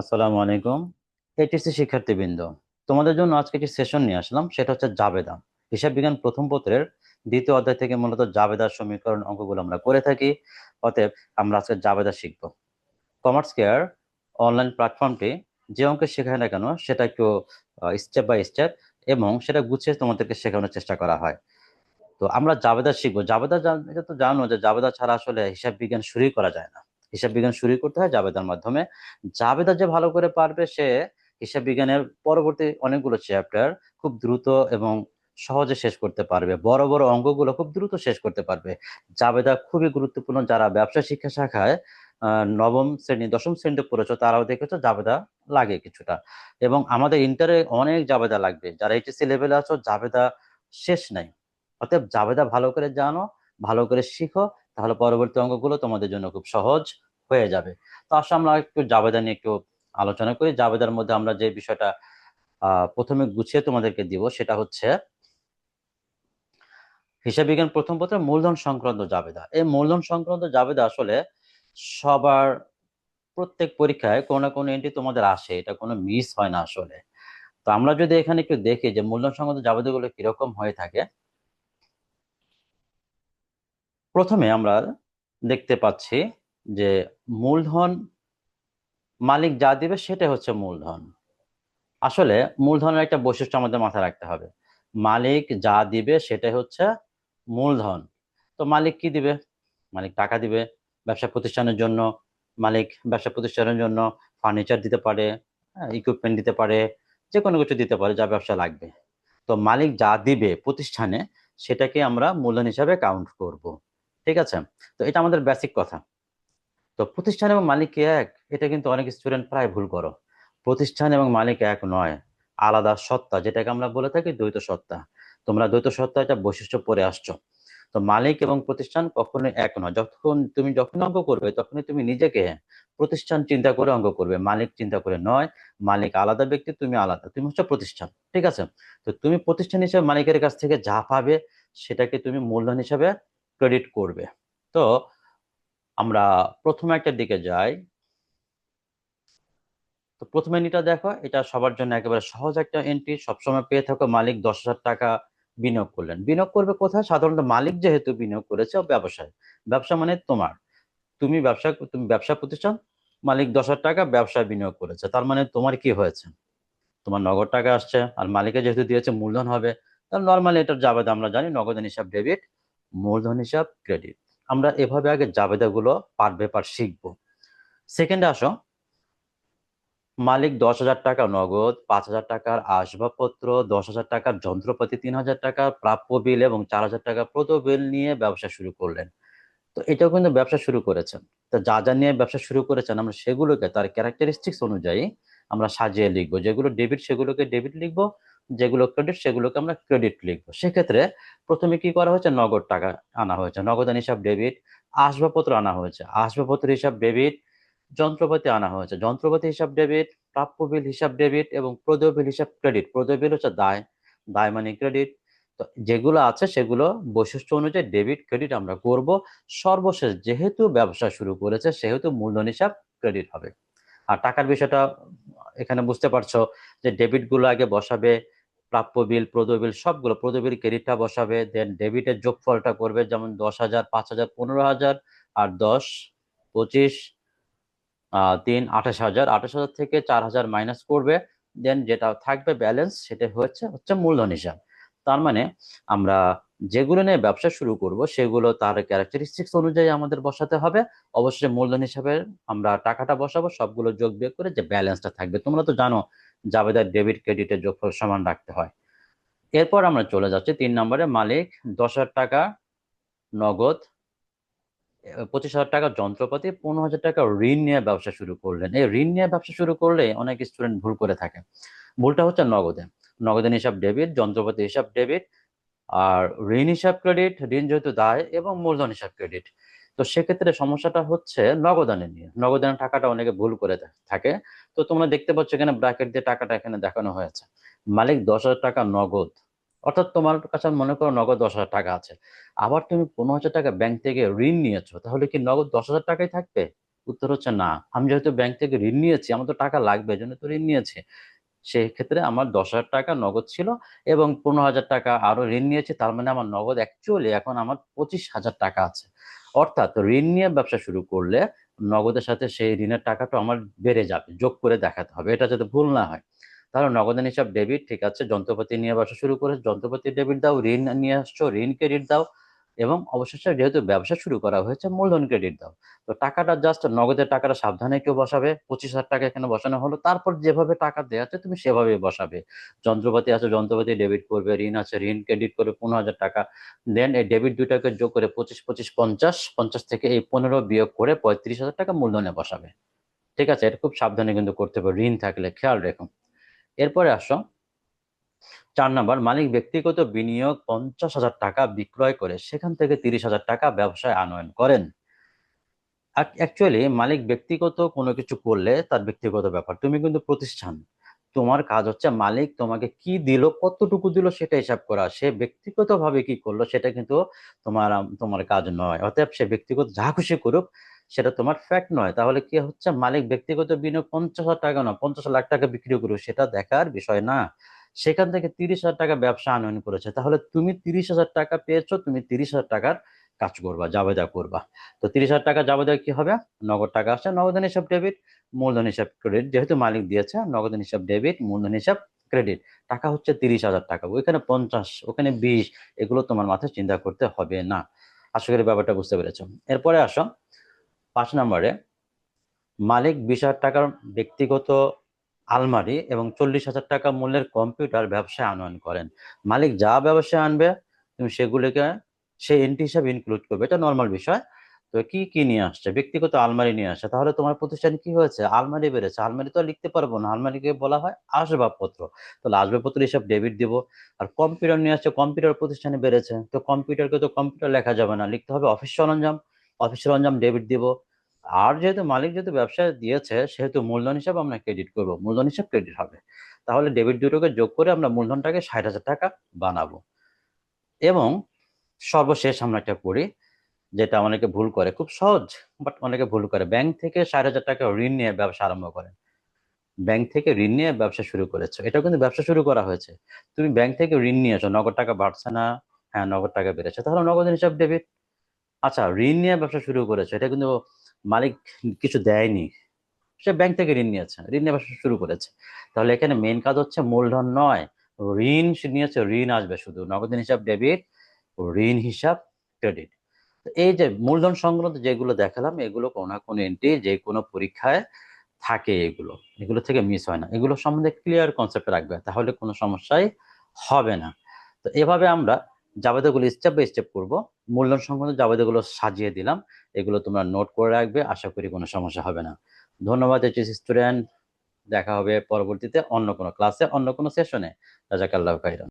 আসসালামু আলাইকুম। এইচএসসি শিক্ষার্থীবৃন্দ, তোমাদের জন্য আজকে একটি সেশন নিয়ে আসলাম, সেটা হচ্ছে জাবেদা। হিসাব বিজ্ঞান প্রথম পত্রের দ্বিতীয় অধ্যায় থেকে মূলত জাবেদার সমীকরণ অঙ্কগুলো আমরা করে থাকি, অতএব আমরা আজকে জাবেদা শিখব। কমার্স কেয়ার অনলাইন প্ল্যাটফর্মটি যে অঙ্ক শেখায় না কেন, সেটা একটু স্টেপ বাই স্টেপ এবং সেটা গুছিয়ে তোমাদেরকে শেখানোর চেষ্টা করা হয়। তো আমরা জাবেদা শিখব। জাবেদা তো জানো যে জাবেদা ছাড়া আসলে হিসাব বিজ্ঞান শুরুই করা যায় না। হিসাব বিজ্ঞান শুরু করতে হয় জাবেদার মাধ্যমে। জাবেদা যে ভালো করে পারবে সে হিসাব বিজ্ঞানের পরবর্তী অনেকগুলো চ্যাপ্টার খুব দ্রুত এবং সহজে শেষ করতে পারবে। বড় বড় অঙ্কগুলো খুব দ্রুত শেষ করতে পারবে। জাবেদা খুবই গুরুত্বপূর্ণ। যারা ব্যবসা শিক্ষা শাখায় নবম শ্রেণি, দশম শ্রেণীতে পড়েছো, তারাও দেখেছ জাবেদা লাগে কিছুটা। এবং আমাদের ইন্টারে অনেক জাবেদা লাগবে। যারা এইচএসসি লেভেলে আছো, জাবেদা শেষ নাই। অতএব জাবেদা ভালো করে জানো, ভালো করে শিখো তাহলে পরবর্তী অঙ্কগুলো তোমাদের জন্য খুব সহজ হয়ে যাবে। তো আসলে আমরা একটু জাবেদা নিয়ে একটু আলোচনা করি। জাবেদার মধ্যে আমরা যে বিষয়টা প্রথমে গুছিয়ে তোমাদেরকে দিব সেটা হচ্ছে হিসাব বিজ্ঞান প্রথম পত্রে মূলধন সংক্রান্ত জাবেদা। এই মূলধন সংক্রান্ত জাবেদা আসলে সবার প্রত্যেক পরীক্ষায় কোনো না কোনো এন্ট্রি তোমাদের আসে, এটা কোনো মিস হয় না আসলে। তো আমরা যদি এখানে একটু দেখি যে মূলধন সংক্রান্ত জাবেদাগুলো কীরকম হয়ে থাকে প্রথমে আমরা দেখতে পাচ্ছি যে মূলধন মালিক যা দিবে সেটা হচ্ছে মূলধন। আসলে মূলধনের একটা বৈশিষ্ট্য আমাদের মাথায় রাখতে হবে। মালিক যা দিবে সেটাই হচ্ছে মূলধন। তো মালিক কি দিবে? মালিক টাকা দিবে ব্যবসা প্রতিষ্ঠানের জন্য, মালিক ব্যবসা প্রতিষ্ঠানের জন্য ফার্নিচার দিতে পারে ইকুইপমেন্ট দিতে পারে যে কোনো কিছু দিতে পারে, যা ব্যবসা লাগবে। তো মালিক যা দিবে প্রতিষ্ঠানে, সেটাকে আমরা মূলধন হিসাবে কাউন্ট করব। ঠিক আছে? তো এটা আমাদের বেসিক কথা। তো প্রতিষ্ঠান এবং মালিক এক? এটা কিন্তু অনেক স্টুডেন্ট প্রায় ভুল করো। প্রতিষ্ঠান এবং মালিক এক নয়। আলাদা সত্তা, যেটাকে আমরা বলে থাকি দ্বৈত সত্তা। তোমরা দ্বৈত সত্তা এটা বৈশিষ্ট্য পরে আসছো। তো মালিক এবং প্রতিষ্ঠান কখনোই এক নয়। যখন তুমি যখন অঙ্ক করবে, তখনই তুমি নিজেকে প্রতিষ্ঠান চিন্তা করে অঙ্ক করবে। মালিক চিন্তা করে নয়, মালিক আলাদা ব্যক্তি, তুমি আলাদা। তুমি হচ্ছে প্রতিষ্ঠান, ঠিক আছে? তো তুমি প্রতিষ্ঠান হিসেবে মালিকের কাছ থেকে যা পাবে, সেটাকে তুমি মূলধন হিসাবে ক্রেডিট করবে। তো আমরা প্রথমে একটা দিকে যাই। তো প্রথমে এন্ট্রিটা দেখো, এটা সবার জন্য একেবারে সহজ একটা এন্ট্রি সবসময় পেয়ে থাকো মালিক দশ হাজার টাকা বিনিয়োগ করলেন। বিনিয়োগ করবে কোথায়? সাধারণত মালিক যেহেতু বিনিয়োগ করেছে ব্যবসায়। ব্যবসা মানে তোমার। তুমি ব্যবসা তুমি ব্যবসা প্রতিষ্ঠান, মালিক দশ হাজার টাকা, ব্যবসায় বিনিয়োগ করেছে। তার মানে তোমার কি হয়েছে? তোমার নগদ টাকা আসছে, আর মালিকে যেহেতু দিয়েছে, মূলধন হবে। তাহলে নর্মালি এটার জাবেদা আমরা জানি নগদান হিসাব ডেবিট মূলধন হিসাব ক্রেডিট আমরা এভাবে আগে জাবেদাগুলো পার পেপার শিখব। সেকেন্ডে আসো। মালিক দশ হাজার টাকা নগদ, পাঁচ হাজার টাকার আসবাবপত্র, দশ হাজার টাকার যন্ত্রপাতি, তিন হাজার টাকার প্রাপ্য বিল এবং চার হাজার টাকা প্রত বিল নিয়ে ব্যবসা শুরু করলেন। তো এটাও কিন্তু ব্যবসা শুরু করেছেন। তো যা যা নিয়ে ব্যবসা শুরু করেছেন, আমরা সেগুলোকে তার ক্যারেক্টারিস্টিক্স অনুযায়ী আমরা সাজিয়ে লিখব। যেগুলো ডেবিট সেগুলোকে ডেবিট লিখব। যেগুলো ক্রেডিট সেগুলোকে আমরা ক্রেডিট লিখব। সেক্ষেত্রে প্রথমে কি করা হয়েছে? নগদ টাকা আনা হয়েছে। নগদান হিসাব ডেবিট আসবাবপত্র আনা হয়েছে। আসবাবপত্র হিসাব ডেবিট যন্ত্রপাতি আনা হয়েছে। যন্ত্রপাতি হিসাব ডেবিট প্রাপ্য বিল হিসাব ডেবিট এবং প্রদেয় বিল হিসাব ক্রেডিট প্রদেয় বিল হচ্ছে দায়। দায় মানে ক্রেডিট তো যেগুলো আছে, সেগুলো বৈশিষ্ট্য অনুযায়ী ডেবিট ক্রেডিট আমরা করব। সর্বশেষ যেহেতু ব্যবসা শুরু করেছে, সেহেতু মূলধন হিসাব ক্রেডিট হবে। আর টাকার বিষয়টা, এখানে বুঝতে পারছ যে ডেবিটগুলো আগে বসাবে। প্রাপ্য বিল প্রদ বিল, সবগুলো প্রদয় বিল ক্রেডিটটা বসাবে দেন ডেবিটের যোগফলটা করবে যেমন দশ হাজার, পাঁচ হাজার, পনেরো হাজার আর দশ, পঁচিশ তিন, আঠাশ হাজার। আঠাশ হাজার থেকে চার হাজার মাইনাস করবে দেন যেটা থাকবে ব্যালেন্স সেটা হচ্ছে হচ্ছে মূলধন হিসাব। তার মানে আমরা যেগুলো নিয়ে ব্যবসা শুরু করব, সেগুলো তার ক্যারেক্টারিস্টিক্স অনুযায়ী আমাদের বসাতে হবে। অবশ্যই মূলধন হিসাবে আমরা টাকাটা বসাবো, সবগুলো যোগ বিয়োগ করে যে ব্যালেন্সটা থাকবে। তোমরা তো জানো জাবেদার ডেবিট ক্রেডিটের যোগফল সমান রাখতে হয়। এরপর আমরা চলে যাচ্ছি তিন নম্বরে, মালিক, দশ হাজার টাকা নগদ পঁচিশ হাজার টাকা যন্ত্রপাতি, পনেরো হাজার টাকা ঋণ নিয়ে ব্যবসা শুরু করলেন। এই ঋণ নিয়ে ব্যবসা শুরু করলে অনেক স্টুডেন্ট ভুল করে থাকে। ভুলটা হচ্ছে নগদে। নগদের হিসাব ডেবিট যন্ত্রপাতি হিসাব ডেবিট আর ঋণ হিসাব ক্রেডিট ঋণ যেহেতু দায় এবং মূলধন হিসাব ক্রেডিট তো সেক্ষেত্রে সমস্যাটা হচ্ছে নগদানে নিয়ে। নগদানের টাকাটা অনেকে ভুল করে থাকে। তো তোমরা দেখতে পাচ্ছ এখানে ব্র্যাকেট দিয়ে টাকাটা এখানে দেখানো হয়েছে। মালিক দশ হাজার টাকা নগদ, অর্থাৎ তোমার কাছে মনে করো নগদ দশ হাজার টাকা আছে। আবার তুমি পনেরো হাজার টাকা ব্যাংক থেকে ঋণ নিয়েছো, তাহলে কি নগদ দশ হাজার টাকাই থাকবে? উত্তর হচ্ছে না। আমি যেহেতু ব্যাংক থেকে ঋণ নিয়েছি, আমার তো টাকা লাগবে জন্য তো ঋণ নিয়েছি। সেই ক্ষেত্রে আমার দশ হাজার টাকা নগদ ছিল এবং পনেরো হাজার টাকা আরও ঋণ নিয়েছি, তার মানে আমার নগদ অ্যাকচুয়ালি এখন আমার পঁচিশ হাজার টাকা আছে। অর্থাৎ ঋণ নিয়ে ব্যবসা শুরু করলে নগদের সাথে সেই ঋণের টাকাটা আমার বেড়ে যাবে, যোগ করে দেখাতে হবে, এটা যাতে ভুল না হয়। তাহলে নগদান হিসাব ডেবিট ঠিক আছে, যন্ত্রপাতি নিয়ে ব্যবসা শুরু করে যন্ত্রপাতি ডেবিট দাও, ঋণ নিয়ে আসছো ঋণ ক্রেডিট দাও এবং অবশেষে যেহেতু ব্যবসা শুরু করা হয়েছে, মূলধন ক্রেডিট দাও। তো টাকাটা জাস্ট নগদের টাকাটা সাবধানে কেউ বসাবে, পঁচিশ হাজার টাকা এখানে বসানো হলো, তারপর যেভাবে টাকা দেওয়া আছে তুমি সেভাবে বসাবে। যন্ত্রপাতি আছে, যন্ত্রপাতি ডেবিট করবে, ঋণ আছে, ঋণ ক্রেডিট করবে পনেরো হাজার টাকা দেন এই ডেবিট দুটাকে যোগ করে পঁচিশ পঁচিশ, পঞ্চাশ পঞ্চাশ থেকে এই পনেরো বিয়োগ করে পঁয়ত্রিশ হাজার টাকা মূলধনে বসাবে। ঠিক আছে, এটা খুব সাবধানে কিন্তু করতে হবে ঋণ থাকলে খেয়াল রেখো। এরপরে আসো চার নাম্বার, মালিক ব্যক্তিগত বিনিয়োগ পঞ্চাশ হাজার টাকা বিক্রয় করে সেখান থেকে তিরিশ হাজার টাকা ব্যবসায় আনয়ন করেন। অ্যাকচুয়ালি মালিক ব্যক্তিগত কোনো কিছু করলে তার ব্যক্তিগত ব্যাপার। তুমি কিন্তু প্রতিষ্ঠান। তোমার কাজ হচ্ছে মালিক তোমাকে কি দিল, কতটুকু দিল সেটা হিসাব করা। সে ব্যক্তিগতভাবে কি করল সেটা কিন্তু তোমার তোমার কাজ নয়। অতএব সে ব্যক্তিগত যা খুশি করুক সেটা তোমার ফ্যাক্ট নয়। তাহলে কি হচ্ছে? মালিক ব্যক্তিগত বিনিয়োগ পঞ্চাশ হাজার টাকা না পঞ্চাশ লাখ টাকা বিক্রি করুক, সেটা দেখার বিষয় না। সেখান থেকে তিরিশ হাজার টাকা ব্যবসা আনয়ন করেছে। তাহলে তুমি তিরিশ হাজার টাকা পেয়েছ, তুমি তিরিশ হাজার টাকার কাজ করবা, জাবেদা করবা। তো তিরিশ হাজার টাকা জাবেদা কি হবে? নগদ টাকা আসছে নগদান হিসাব ডেবিট মূলধন হিসাব ক্রেডিট যেহেতু মালিক দিয়েছে নগদান হিসাব ডেবিট মূলধন হিসাব ক্রেডিট টাকা হচ্ছে তিরিশ হাজার টাকা, ওইখানে পঞ্চাশ, ওখানে বিশ, এগুলো তোমার মাথায় চিন্তা করতে হবে না। আশা করি ব্যাপারটা বুঝতে পেরেছ। এরপরে আসো, পাঁচ নম্বরে, মালিক বিশ হাজার টাকার ব্যক্তিগত আলমারি এবং চল্লিশ হাজার টাকা মূল্যের কম্পিউটার ব্যবসায় আনয়ন করেন। মালিক যা ব্যবসায় আনবে, তুমি সেগুলিকে সে এন্ট্রি হিসাবে ইনক্লুড করবে। এটা নর্মাল বিষয়। তো কি কি নিয়ে আসছে? ব্যক্তিগত আলমারি নিয়ে আসছে। তাহলে তোমার প্রতিষ্ঠানে কি হয়েছে? আলমারি বেড়েছে। আলমারি তো লিখতে পারব না। আলমারিকে বলা হয় আসবাবপত্র। তাহলে আসবাবপত্র হিসাব ডেবিট দিব। আর কম্পিউটার নিয়ে আসছে কম্পিউটার প্রতিষ্ঠানে বেড়েছে। তো কম্পিউটারকে তো কম্পিউটার লেখা যাবে না। লিখতে হবে অফিস সরঞ্জাম অফিস সরঞ্জাম ডেবিট দিব। আর যেহেতু মালিক যেহেতু ব্যবসায় দিয়েছে, সেহেতু মূলধন হিসাব আমরা ক্রেডিট করব। মূলধন হিসাব ক্রেডিট হবে। তাহলে ডেবিট দুটোকে যোগ করে আমরা মূলধনটাকে ষাট হাজার টাকা বানাবো। এবং সর্বশেষ আমরা একটা করি, যেটা অনেকে ভুল করে। খুব সহজ বাট অনেকে ভুল করে। ব্যাংক থেকে ষাট হাজার টাকা ঋণ নিয়ে ব্যবসা আরম্ভ করেন। ব্যাংক থেকে ঋণ নিয়ে ব্যবসা শুরু করেছ। এটা কিন্তু ব্যবসা শুরু করা হয়েছে। তুমি ব্যাংক থেকে ঋণ নিয়েছো নগদ টাকা বাড়ছে না। হ্যাঁ নগদ টাকা বেড়েছে। তাহলে নগদ হিসাব ডেবিট আচ্ছা ঋণ নিয়ে ব্যবসা শুরু করেছ। এটা কিন্তু মালিক কিছু দেয়নি, সে ব্যাংক থেকে ঋণ নিয়েছে, ঋণ নেওয়া শুরু করেছে। তাহলে এখানে মেন কাজ হচ্ছে মূলধন নয়, ঋণ সে নিয়েছে, ঋণ আসবে শুধু, নগদ হিসাব ডেবিট ঋণ হিসাব ক্রেডিট এই যে মূলধন সংক্রান্ত যেগুলো দেখালাম, এগুলো কোনো না কোনো এন্ট্রি যে কোনো পরীক্ষায় থাকে এগুলো। এগুলো থেকে মিস হয় না। এগুলো সম্বন্ধে ক্লিয়ার কনসেপ্ট রাখবে, তাহলে কোনো সমস্যাই হবে না। তো এভাবে আমরা জাবেদাগুলো স্টেপ বাই স্টেপ করব। মূল্যায়ন সংক্রান্ত জাবেদাগুলো সাজিয়ে দিলাম। এগুলো তোমরা নোট করে রাখবে। আশা করি কোনো সমস্যা হবে না। ধন্যবাদ এইচএস স্টুডেন্ট দেখা হবে পরবর্তীতে অন্য কোনো ক্লাসে অন্য কোনো সেশনে রাজাকাল্লাহ খাইরান